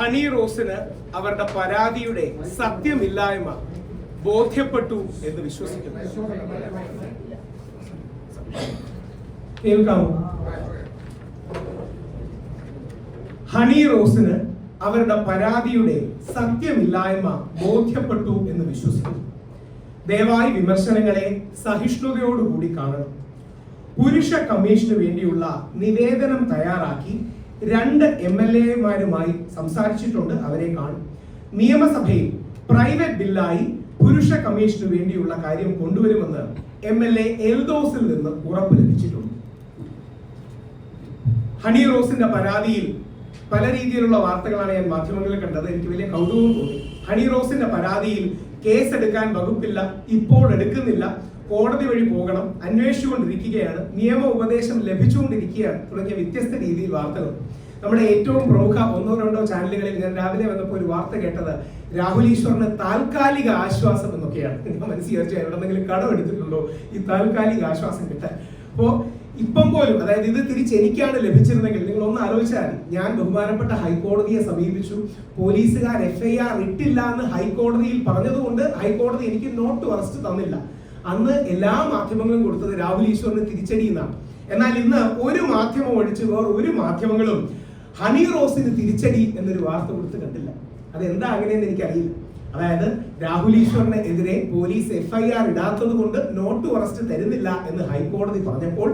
Honey റോസിന് അവരുടെ പരാതിയുടെ സത്യമില്ലായ്മ ബോധ്യപ്പെട്ടു എന്ന് വിശ്വസിക്കുന്നു. കേൾക്കാമോ? ഹണി റോസിന് അവരുടെ പരാതിയുടെ സത്യമില്ലായ്മ ബോധ്യപ്പെട്ടു എന്ന് വിശ്വസിക്കുന്നു. ദയവായി വിമർശനങ്ങളെ സഹിഷ്ണുതയോടുകൂടി കാണണം. പുരുഷ കമ്മീഷന് വേണ്ടിയുള്ള നിവേദനം തയ്യാറാക്കി രണ്ട് എം എൽ എമാരുമായി സംസാരിച്ചിട്ടുണ്ട് അവരെ കാണും. നിയമസഭയിൽ പ്രൈവറ്റ് ബില്ലായി പുരുഷ കമ്മീഷന് വേണ്ടിയുള്ള കാര്യം കൊണ്ടുവരുമെന്ന് എം എൽ എ എൽദോസിൽ നിന്ന് ഉറപ്പ് ലഭിച്ചിട്ടുണ്ട്. ഹണി റോസിന്റെ പരാതിയിൽ പല രീതിയിലുള്ള വാർത്തകളാണ് ഞാൻ മാധ്യമങ്ങളിൽ കണ്ടത്. എനിക്ക് വലിയ കൗതുകം തോന്നി. ഹണി റോസിന്റെ പരാതിയിൽ കേസ് എടുക്കാൻ വകുപ്പില്ല ഇപ്പോൾ എടുക്കുന്നില്ല. കോടതി വഴി പോകണം അന്വേഷിച്ചുകൊണ്ടിരിക്കുകയാണ് നിയമ ഉപദേശം ലഭിച്ചുകൊണ്ടിരിക്കുകയാണ് തുടങ്ങിയ വ്യത്യസ്ത രീതിയിൽ വാർത്തകൾ. നമ്മുടെ ഏറ്റവും പ്രമുഖ ഒന്നോ രണ്ടോ ചാനലുകളിൽ ഞാൻ രാവിലെ വന്നപ്പോൾ ഒരു വാർത്ത കേട്ടത് രാഹുൽ ഈശ്വറിന് താൽക്കാലിക ആശ്വാസം എന്നൊക്കെയാണ്. നിങ്ങൾ മനസ്സിൽ എവിടെന്നെങ്കിലും കടം എടുത്തിട്ടുണ്ടോ ഈ താൽക്കാലിക ആശ്വാസം കിട്ടാൻ. അപ്പോ ഇപ്പം പോലും അതായത് ഇത് തിരിച്ച് എനിക്കാണ് ലഭിച്ചിരുന്നെങ്കിൽ നിങ്ങൾ ഒന്ന് ആലോചിച്ചാൽ ഞാൻ ബഹുമാനപ്പെട്ട ഹൈക്കോടതിയെ സമീപിച്ചു. പോലീസുകാർ എഫ്ഐആർ ഇട്ടില്ല എന്ന് ഹൈക്കോടതിയിൽ പറഞ്ഞതുകൊണ്ട് ഹൈക്കോടതി എനിക്ക് നോട്ട് അറസ്റ്റ് തന്നില്ല. അന്ന് എല്ലാ മാധ്യമങ്ങളും കൊടുത്തത് രാഹുൽ ഈശ്വറിന് തിരിച്ചടി എന്നാണ് എന്നാൽ ഇന്ന് ഒരു മാധ്യമം ഒഴിച്ച് വേറെ ഒരു മാധ്യമങ്ങളും ഹണി റോസിന് തിരിച്ചടി എന്നൊരു വാർത്ത കൊടുത്ത് കണ്ടില്ല. അത് എന്താ അങ്ങനെയെന്ന് എനിക്കറിയില്ല. അതായത് രാഹുൽ ഈശ്വറിന് എതിരെ പോലീസ് എഫ്ഐആർ ഇടാത്തത് കൊണ്ട് നോട്ട് അറസ്റ്റ് തരുന്നില്ല എന്ന് ഹൈക്കോടതി പറഞ്ഞപ്പോൾ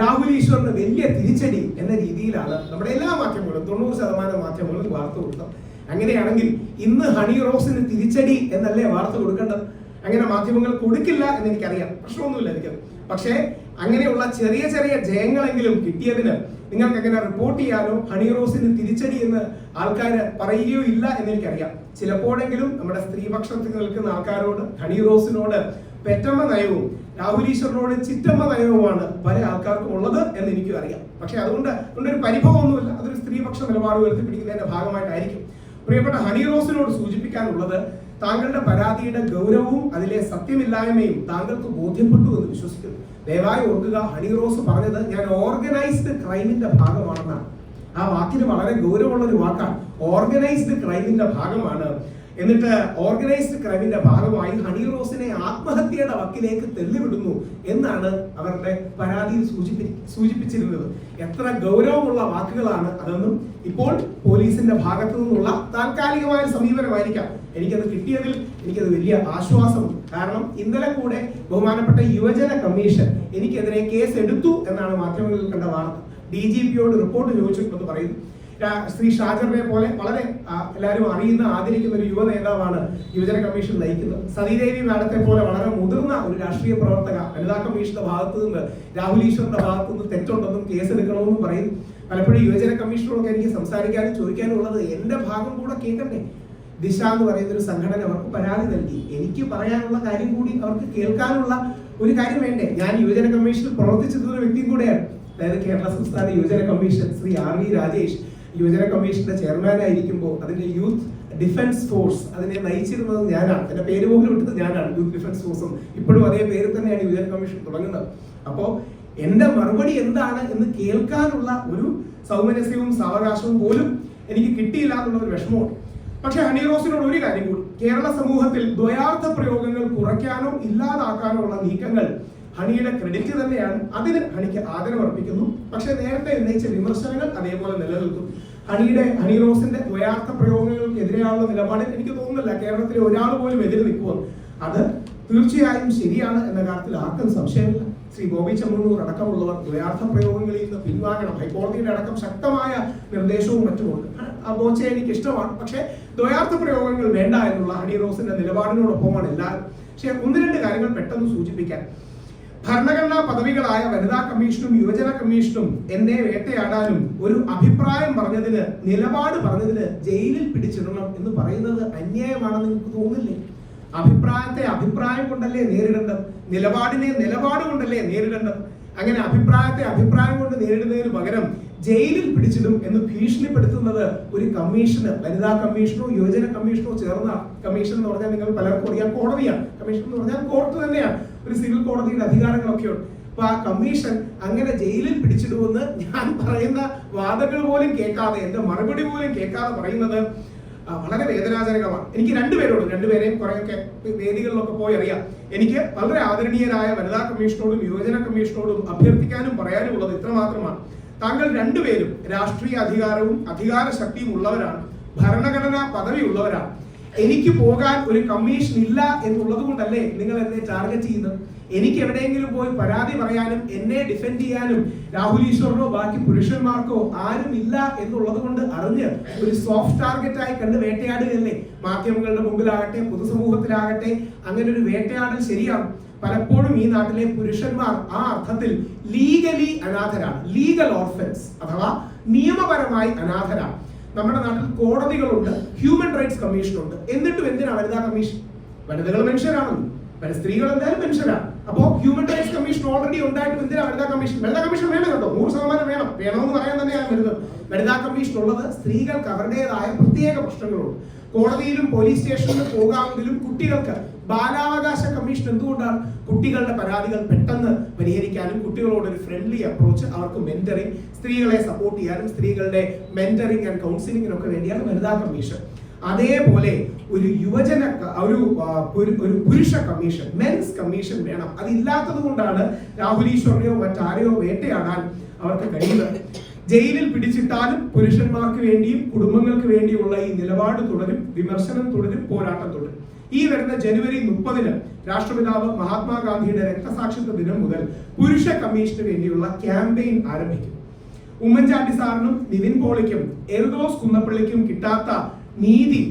രാഹുൽ ഈശ്വറിന് വലിയ തിരിച്ചടി എന്ന രീതിയിലാണ് നമ്മുടെ എല്ലാ മാധ്യമങ്ങളും തൊണ്ണൂറ് ശതമാനം മാധ്യമങ്ങളും വാർത്ത കൊടുത്തത്. അങ്ങനെയാണെങ്കിൽ ഇന്ന് ഹണി റോസിന് തിരിച്ചടി എന്നല്ലേ വാർത്ത കൊടുക്കേണ്ടത്? അങ്ങനെ മാധ്യമങ്ങൾ കൊടുക്കില്ല എന്ന് എനിക്കറിയാം പ്രശ്നമൊന്നുമില്ല എനിക്ക്. പക്ഷേ അങ്ങനെയുള്ള ചെറിയ ചെറിയ ജയങ്ങളെങ്കിലും കിട്ടിയതിന് നിങ്ങൾക്ക് അങ്ങനെ റിപ്പോർട്ട് ചെയ്യാനോ ഹണി റോസിന് തിരിച്ചടി എന്ന് ആൾക്കാർ പറയുകയോ ഇല്ല എന്ന് എനിക്കറിയാം ചിലപ്പോഴെങ്കിലും നമ്മുടെ സ്ത്രീപക്ഷത്തിൽ നിൽക്കുന്ന ആൾക്കാരോട് ഹണി റോസിനോട് പെറ്റമ്മ നയവും രാഹുൽ ഈശ്വറിനോട് ചിറ്റമ്മ നയവുമാണ് പല ആൾക്കാർക്കും ഉള്ളത് എന്ന് എനിക്കും അറിയാം. പക്ഷെ അതുകൊണ്ട് അതുകൊണ്ടൊരു പരിഭവമൊന്നുമില്ല. അതൊരു സ്ത്രീപക്ഷ നിലപാട് ഉയർത്തിപ്പിടിക്കുന്നതിന്റെ ഭാഗമായിട്ടായിരിക്കും. പ്രിയപ്പെട്ട ഹണി റോസിനോട് സൂചിപ്പിക്കാനുള്ളത് താങ്കളുടെ പരാതിയുടെ ഗൗരവവും അതിലെ സത്യമില്ലായ്മയും താങ്കൾക്ക് ബോധ്യപ്പെട്ടു എന്ന് വിശ്വസിക്കുന്നു. ദയവായി ഓർക്കുക ഹണി റോസ് പറഞ്ഞത് ഞാൻ ഓർഗനൈസ്ഡ് ക്രൈമിന്റെ ഭാഗമാണെന്നാണ്. ആ വാക്കിന് വളരെ ഗൗരവമുള്ള ഒരു വാക്കാണ്. ഓർഗനൈസ്ഡ് ക്രൈമിന്റെ ഭാഗമാണ്. എന്നിട്ട് ഓർഗനൈസ്ഡ് ക്രൈമിന്റെ ഭാഗമായി ഹണി റോസിനെ ആത്മഹത്യയുടെ വക്കിലേക്ക് തെല്ലിവിടുന്നു എന്നാണ് അവരുടെ പരാതിയിൽ സൂചിപ്പി സൂചിപ്പിച്ചിരുന്നത്. എത്ര ഗൗരവമുള്ള വാക്കുകളാണ് അതെന്നും ഇപ്പോൾ പോലീസിന്റെ ഭാഗത്തു നിന്നുള്ള താൽക്കാലികമായ സമീപനമായിരിക്കാം. എനിക്കത് കിട്ടിയതിൽ എനിക്കത് വലിയ ആശ്വാസം. കാരണം ഇന്നലെ കൂടെ ബഹുമാനപ്പെട്ട യുവജന കമ്മീഷൻ എനിക്കെതിരെ കേസ് എടുത്തു എന്നാണ് മാധ്യമങ്ങളിൽ കണ്ട വാർത്ത. ഡി ജി പിയോട് റിപ്പോർട്ട് ചോദിച്ചിട്ടുണ്ടെന്ന് പറയുന്നു. ശ്രീ ഷാജറിനെ പോലെ വളരെ എല്ലാവരും അറിയുന്ന ആദരിക്കുന്ന ഒരു യുവ നേതാവാണ് യുവജന കമ്മീഷൻ നയിക്കുന്നത്. സതീദേവി മാഡത്തെ പോലെ വളരെ മുതിർന്ന ഒരു രാഷ്ട്രീയ പ്രവർത്തക വനിതാ കമ്മീഷന്റെ ഭാഗത്തു നിന്ന് രാഹുൽ ഈശ്വറിന്റെ ഭാഗത്തു നിന്ന് തെറ്റുണ്ടെന്നും കേസെടുക്കണമെന്നും പറയും. പലപ്പോഴും യുവജന കമ്മീഷനോടൊക്കെ എനിക്ക് സംസാരിക്കാനും ചോദിക്കാനും ഉള്ളത് എന്റെ ഭാഗം കൂടെ കേൾക്കണ്ടേ? ദിശ എന്ന് പറയുന്ന ഒരു സംഘടന അവർക്ക് പരാതി നൽകി. എനിക്ക് പറയാനുള്ള കാര്യം കൂടി അവർക്ക് കേൾക്കാനുള്ള ഒരു കാര്യം വേണ്ടേ? ഞാൻ യുവജന കമ്മീഷനിൽ പ്രവർത്തിച്ചിരുന്ന ഒരു വ്യക്തിയും കൂടെയാണ്. അതായത് കേരള സംസ്ഥാന യുവജന commission Shri R V Rajesh. യുവജന കമ്മീഷന്റെ ചെയർമാനായിരിക്കുമ്പോൾ അതിന്റെ യൂത്ത് ഡിഫൻസ് ഫോഴ്സ് അതിനെ നയിച്ചിരുന്നത് ഞാനാണ്. എന്റെ പേര് പോലും ഇട്ടത് ഞാനാണ്. യൂത്ത് ഡിഫൻസ് ഫോഴ്സും ഇപ്പോഴും അതേ പേര് തന്നെയാണ് യുവജന കമ്മീഷൻ തുടങ്ങുന്നത്. അപ്പോ എന്റെ മറുപടി എന്താണ് എന്ന് കേൾക്കാനുള്ള ഒരു സൗമനസ്യവും സാവകാശവും പോലും എനിക്ക് കിട്ടിയില്ല എന്നുള്ള ഒരു വിഷമമുണ്ട്. പക്ഷെ ഹണി റോസിനോട് ഒരു കാര്യം കൂടി. കേരള സമൂഹത്തിൽ ദ്വയാർത്ഥ പ്രയോഗങ്ങൾ കുറയ്ക്കാനോ ഇല്ലാതാക്കാനോ ഉള്ള നീക്കങ്ങൾ ഹണിയുടെ ക്രെഡിറ്റ് തന്നെയാണ്. അതിന് ഹണിക്ക് ആദരവർപ്പിക്കുന്നു. പക്ഷെ നേരത്തെ ഉന്നയിച്ച വിമർശനങ്ങൾ അതേപോലെ നിലനിൽക്കും. ഹണിയുടെ ഹണി റോസിന്റെ ദ്വയാർത്ഥ പ്രയോഗങ്ങൾക്കെതിരെയുള്ള നിലപാടിൽ എനിക്ക് തോന്നുന്നില്ല. കേരളത്തിലെ ഒരാൾ പോലും എതിരെ നിൽക്കുമെന്ന് അത് തീർച്ചയായും ശരിയാണ് എന്ന കാര്യത്തിൽ ആർക്കും സംശയമില്ല. ശ്രീ ഗോപി ചെമ്മണ്ണൂർ അടക്കമുള്ളവർ ദ്വയാർത്ഥ പ്രയോഗങ്ങളിൽ നിന്ന് പിൻവാങ്ങണം. ഹൈക്കോടതിയുടെ അടക്കം ശക്തമായ നിർദ്ദേശവും മറ്റുമുണ്ട്. ബോച്ച എനിക്ക് ഇഷ്ടമാണ്. പക്ഷേ ദ്വയാർത്ഥ പ്രയോഗങ്ങൾ വേണ്ട എന്നുള്ള ഹണി റോസിന്റെ നിലപാടിനോടൊപ്പമാണ് എല്ലാവരും. പക്ഷേ ഒന്ന് രണ്ട് കാര്യങ്ങൾ പെട്ടെന്ന് സൂചിപ്പിക്കാൻ ഭരണഘടനാ പദവികളായ വനിതാ കമ്മീഷനും യുവജന കമ്മീഷനും എന്നെ വേട്ടയാടാനും ഒരു അഭിപ്രായം പറഞ്ഞതിന് നിലപാട് പറഞ്ഞതിന് ജയിലിൽ പിടിച്ചിടണം എന്ന് പറയുന്നത് അന്യായമാണെന്ന് നിങ്ങൾക്ക് തോന്നില്ലേ അഭിപ്രായത്തെ അഭിപ്രായം കൊണ്ടല്ലേ നേരിടേണ്ടത്? നിലപാടിനെ നിലപാട് കൊണ്ടല്ലേ നേരിടേണ്ടത്? അങ്ങനെ അഭിപ്രായത്തെ അഭിപ്രായം കൊണ്ട് നേരിടുന്നതിന് പകരം ജയിലിൽ പിടിച്ചിടും എന്ന് ഭീഷണിപ്പെടുത്തുന്നത് ഒരു കമ്മീഷന് വനിതാ കമ്മീഷനോ യുവജന കമ്മീഷനോ ചേർന്ന കമ്മീഷൻ എന്ന് പറഞ്ഞാൽ നിങ്ങൾ പലർക്കും അറിയാം കോടതിയാണ്. കമ്മീഷൻ എന്ന് പറഞ്ഞാൽ കോർട്ട് തന്നെയാണ്. ഒരു സിവിൽ കോടതിയുടെ അധികാരങ്ങളൊക്കെയുണ്ട് അപ്പൊ ആ കമ്മീഷൻ അങ്ങനെ ജയിലിൽ പിടിച്ചിടുമെന്ന് ഞാൻ പറയുന്ന വാദങ്ങൾ പോലും കേൾക്കാതെ എന്റെ മറുപടി പോലും കേൾക്കാതെ പറയുന്നത് വളരെ വേദനാജനകമാണ്. എനിക്ക് രണ്ടുപേരോടും രണ്ടുപേരെയും കുറെയൊക്കെ വേദികളിലൊക്കെ പോയി അറിയാം. എനിക്ക് വളരെ ആദരണീയരായ വനിതാ കമ്മീഷനോടും യുവജന കമ്മീഷനോടും അഭ്യർത്ഥിക്കാനും പറയാനും ഉള്ളത് ഇത്ര മാത്രമാണ് താങ്കൾ രണ്ടുപേരും രാഷ്ട്രീയ അധികാരവും അധികാര ശക്തിയും ഉള്ളവരാണ്. ഭരണഘടനാ പദവി ഉള്ളവരാണ്. എനിക്ക് പോകാൻ ഒരു കമ്മീഷൻ ഇല്ല എന്നുള്ളത് കൊണ്ടല്ലേ നിങ്ങൾ എന്നെ ടാർഗറ്റ് ചെയ്യുന്നത്? എനിക്ക് എവിടെയെങ്കിലും പോയി പരാതി പറയാനും എന്നെ ഡിഫെൻഡ് ചെയ്യാനും രാഹുൽ ഈശ്വറിനോ ബാക്കി പുരുഷന്മാർക്കോ ആരും ഇല്ല എന്നുള്ളത് കൊണ്ട് അറിഞ്ഞ് ഒരു സോഫ്റ്റ് ടാർഗറ്റ് ആയി കണ്ട് വേട്ടയാടുകയല്ലേ? മാധ്യമങ്ങളുടെ മുമ്പിലാകട്ടെ പൊതുസമൂഹത്തിലാകട്ടെ അങ്ങനെ ഒരു വേട്ടയാടൽ ശരിയാണ്. പലപ്പോഴും ഈ നാട്ടിലെ പുരുഷന്മാർ ആ അർത്ഥത്തിൽ ലീഗലി അനാഥരാണ്. ലീഗൽ ഓർഫൻസ് അഥവാ നിയമപരമായി അനാഥരാണ്. നമ്മുടെ നാട്ടിൽ കോടതികളുണ്ട് ഹ്യൂമൻ റൈറ്റ്സ് കമ്മീഷൻ ഉണ്ട്. എന്നിട്ടും എന്തിനാണ് വനിതാ കമ്മീഷൻ വനിതകൾ മനുഷ്യരാണല്ലോ വനി- സ്ത്രീകൾ എന്തായാലും മനുഷ്യരാണ്. അപ്പോ ഹ്യൂമൻ റൈറ്റ്സ് കമ്മീഷൻ ഓൾറെഡി ഉണ്ടായിട്ട് എന്തിനാ വനിതാ കമ്മീഷൻ വനിതാ കമ്മീഷൻ വേണം കേട്ടോ. നൂറ് ശതമാനം വേണം. വേണമെന്ന് പറയാൻ തന്നെയാണ് വരുന്നത്. വനിതാ കമ്മീഷൻ ഉള്ളത് സ്ത്രീകൾക്ക് അവരുടേതായ പ്രത്യേക പ്രശ്നങ്ങളുണ്ട്. കോടതിയിലും പോലീസ് സ്റ്റേഷനിലും പോകാമെങ്കിലും കുട്ടികൾക്ക് ബാലാവകാശ കമ്മീഷൻ എന്തുകൊണ്ടാണ് കുട്ടികളുടെ പരാതികൾ പെട്ടെന്ന് പരിഹരിക്കാനും കുട്ടികളോട് ഒരു ഫ്രണ്ട്ലി അപ്രോച്ച് അവർക്ക് മെന്ററിങ് സ്ത്രീകളെ സപ്പോർട്ട് ചെയ്യാനും സ്ത്രീകളുടെ മെന്ററിങ് ആൻഡ് കൗൺസിലിങ്ങിനൊക്കെ വേണ്ടിയാണ് വനിതാ കമ്മീഷൻ അതേപോലെ ഒരു യുവജന ഒരു ഒരു പുരുഷ കമ്മീഷൻ മെൻസ് കമ്മീഷൻ വേണം. അതില്ലാത്തത് കൊണ്ടാണ് രാഹുൽ മറ്റാരെയോ വേട്ടയാടാൻ അവർക്ക് കഴിയുന്നത്. ജയിലിൽ പിടിച്ചിട്ടാലും പുരുഷന്മാർക്ക് വേണ്ടിയും കുടുംബങ്ങൾക്ക് വേണ്ടിയുള്ള ഈ നിലപാട് തുടരും വിമർശനം തുടരും പോരാട്ടം തുടരും. ഈ വരുന്ന ജനുവരി മുപ്പതിന് രാഷ്ട്രപിതാവ് മഹാത്മാഗാന്ധിയുടെ രക്തസാക്ഷിത്വ ദിനം മുതൽ പുരുഷ കമ്മീഷന് വേണ്ടിയുള്ള ക്യാമ്പയിൻ ആരംഭിക്കും. ഉമ്മൻചാണ്ടി സാറിനും നിവിൻ പോളിക്കും എൽദോസ് കുന്നപ്പള്ളിക്കും കിട്ടാത്ത നീതി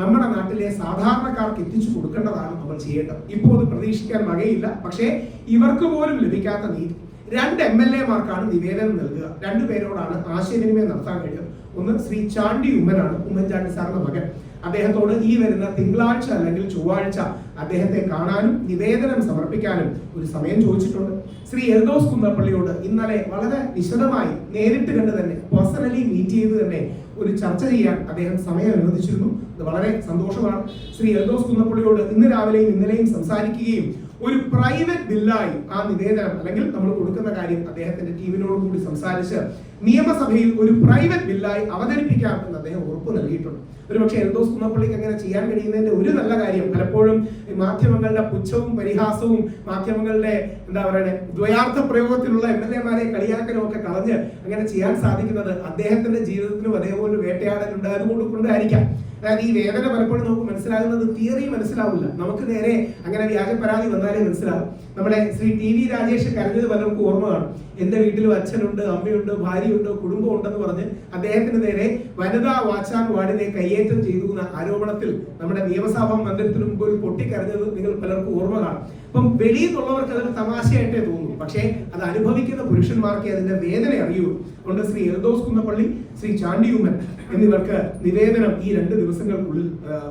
നമ്മുടെ നാട്ടിലെ സാധാരണക്കാർക്ക് എത്തിച്ചു കൊടുക്കേണ്ടതാണ് നമ്മൾ ചെയ്യേണ്ടത്. ഇപ്പോൾ അത് പ്രതീക്ഷിക്കാൻ വകയില്ല. പക്ഷേ ഇവർക്ക് പോലും ലഭിക്കാത്ത നീതി. രണ്ട് എം എൽ എമാർക്കാണ് നിവേദനം നൽകുക. രണ്ടു പേരോടാണ് ആശയവിനിമയം നടത്താൻ കഴിയുക. ഒന്ന് ശ്രീ ചാണ്ടി ഉമ്മനാണ് ഉമ്മൻചാണ്ടി സാറിന്റെ മകൻ. അദ്ദേഹത്തോട് ഈ വരുന്ന തിങ്കളാഴ്ച അല്ലെങ്കിൽ ചൊവ്വാഴ്ച അദ്ദേഹത്തെ കാണാനും നിവേദനം സമർപ്പിക്കാനും ഒരു സമയം ചോദിച്ചിട്ടുണ്ട്. ശ്രീ എൽദോസ് കുന്നപ്പള്ളിയോട് ഇന്നലെ വളരെ വിശദമായി നേരിട്ട് കണ്ട് തന്നെ പേഴ്സണലി മീറ്റ് ചെയ്ത് തന്നെ ഒരു ചർച്ച ചെയ്യാൻ അദ്ദേഹം സമയം അനുവദിച്ചിരുന്നു. അത് വളരെ സന്തോഷമാണ്. ശ്രീ എൽദോസ് കുന്നപ്പള്ളിയോട് ഇന്ന് രാവിലെയും ഇന്നലെയും സംസാരിക്കുകയും ഒരു പ്രൈവറ്റ് ബില്ലായി ആ നിവേദനം അല്ലെങ്കിൽ നമ്മൾ കൊടുക്കുന്ന കാര്യം അദ്ദേഹത്തിന്റെ ടീമിനോട് കൂടി സംസാരിച്ച് നിയമസഭയിൽ ഒരു പ്രൈവറ്റ് ബില്ലായി അവതരിപ്പിക്കാം എന്ന് അദ്ദേഹം ഉറപ്പ് നൽകിയിട്ടുണ്ട്. ഒരുപക്ഷെ എൽദോസ് കുന്നപ്പള്ളിക്ക് അങ്ങനെ ചെയ്യാൻ കഴിയുന്നതിന്റെ ഒരു നല്ല കാര്യം പലപ്പോഴും മാധ്യമങ്ങളുടെ പുച്ഛവും പരിഹാസവും മാധ്യമങ്ങളുടെ എന്താ പറയുക ദ്വയാർത്ഥ പ്രയോഗത്തിലുള്ള എം എൽ എമാരെ കളിയാക്കലും ഒക്കെ കളഞ്ഞ് അങ്ങനെ ചെയ്യാൻ സാധിക്കുന്നത് അദ്ദേഹത്തിന്റെ ജീവിതത്തിനും അതേപോലെ വേട്ടയാടൽ ഉണ്ടായതുകൊണ്ട് കൊണ്ടായിരിക്കാം. അതായത് ഈ വേദന പലപ്പോഴും നമുക്ക് മനസ്സിലാകുന്നത് തിയറി മനസ്സിലാവില്ല. നമുക്ക് നേരെ അങ്ങനെ വ്യാജ പരാതി വന്നാലേ മനസ്സിലാവും. നമ്മുടെ ശ്രീ ടി വി രാജേഷ് കരഞ്ഞത് പലർക്കും ഓർമ്മ കാണും. എന്റെ വീട്ടിലും അച്ഛനുണ്ട് അമ്മയുണ്ട് ഭാര്യയുണ്ട് കുടുംബം ഉണ്ടെന്ന് പറഞ്ഞ് അദ്ദേഹത്തിന് നേരെ വനിതാ വാച്ചാൻ വാർഡിനെ കയ്യേറ്റം ചെയ്തു എന്ന ആരോപണത്തിൽ നമ്മുടെ നിയമസഭാ മന്ദിരത്തിന് മുമ്പിൽ പൊട്ടിക്കരഞ്ഞത് നിങ്ങൾ പലർക്കും ഓർമ്മ കാണും. അപ്പം വെളിയിൽ നിന്നുള്ളവർക്ക് അതൊരു തമാശയായിട്ടേ തോന്നുന്നു പക്ഷേ അത് അനുഭവിക്കുന്ന പുരുഷന്മാർക്ക് അതിന്റെ വേദന അറിയൂ. അതുകൊണ്ട് ശ്രീ എൽദോസ് കുന്നപ്പള്ളി ശ്രീ ചാണ്ടിയൂമൻ എന്നിവർക്ക് നിവേദനം ഈ രണ്ട് ദിവസങ്ങൾക്കുള്ളിൽ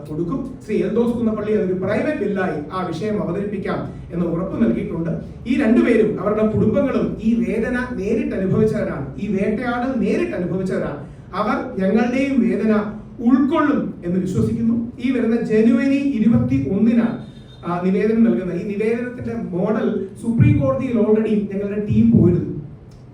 കൊടുക്കും. ശ്രീ എൽദോസ് കുന്നപ്പള്ളി അതൊരു പ്രൈവറ്റ് ബില്ലായി ആ വിഷയം അവതരിപ്പിക്കാം എന്ന് ഉറപ്പ് നൽകിയിട്ടുണ്ട്. ഈ രണ്ടുപേരും അവരുടെ കുടുംബങ്ങളും ഈ വേദന നേരിട്ട് അനുഭവിച്ചവരാണ്. ഈ വേട്ടയാടൽ നേരിട്ട് അനുഭവിച്ചവരാണ്. അവർ ഞങ്ങളുടെയും വേദന ഉൾക്കൊള്ളും എന്ന് വിശ്വസിക്കുന്നു. ഈ വരുന്ന ജനുവരി ഇരുപത്തി ഒന്നിനാണ് നിവേദനം നൽകുന്നത് ഈ നിവേദനത്തിന്റെ മോഡൽ സുപ്രീം കോടതിയിൽ ഓൾറെഡി ഞങ്ങളുടെ ടീം പോയിരുന്നു.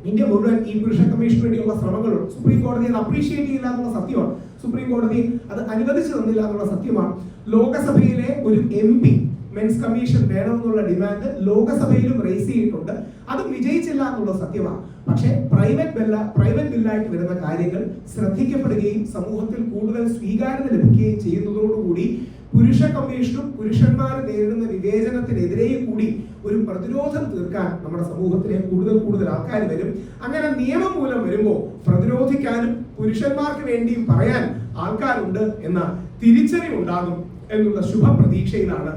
ഇന്ത്യ മുഴുവൻ ഈ പുരുഷ കമ്മീഷന് വേണ്ടിയുള്ള ശ്രമങ്ങളുണ്ട് സുപ്രീം കോടതി അത് അപ്രീഷിയേറ്റ് ചെയ്യില്ല എന്നുള്ള സത്യമാണ്. സുപ്രീം കോടതി അത് അനുവദിച്ചു തന്നില്ല എന്നുള്ള സത്യമാണ്. ലോകസഭയിലെ ഒരു എം പി മെൻസ് കമ്മീഷൻ വേണമെന്നുള്ള ഡിമാൻഡ് ലോകസഭയിലും റേസ് ചെയ്തിട്ടുണ്ട്. അത് വിജയിച്ചില്ല എന്നുള്ള സത്യമാണ്. പക്ഷേ പ്രൈവറ്റ് ബില്ല പ്രൈവറ്റ് ബില്ലായിട്ട് വരുന്ന കാര്യങ്ങൾ ശ്രദ്ധിക്കപ്പെടുകയും സമൂഹത്തിൽ കൂടുതൽ സ്വീകാര്യത ലഭിക്കുകയും ചെയ്യുന്നതോടുകൂടി പുരുഷ കമ്മീഷനും പുരുഷന്മാർ നേരിടുന്ന വിവേചനത്തിനെതിരെയും കൂടി ഒരു പ്രതിരോധം തീർക്കാൻ നമ്മുടെ സമൂഹത്തിലെ കൂടുതൽ കൂടുതൽ ആൾക്കാർ വരും. അങ്ങനെ നിയമം മൂലം വരുമ്പോൾ പ്രതിരോധിക്കാനും പുരുഷന്മാർക്ക് വേണ്ടിയും പറയാൻ ആൾക്കാരുണ്ട് എന്ന തിരിച്ചറിവുണ്ടാകും എന്നുള്ള ശുഭ പ്രതീക്ഷയിലാണ്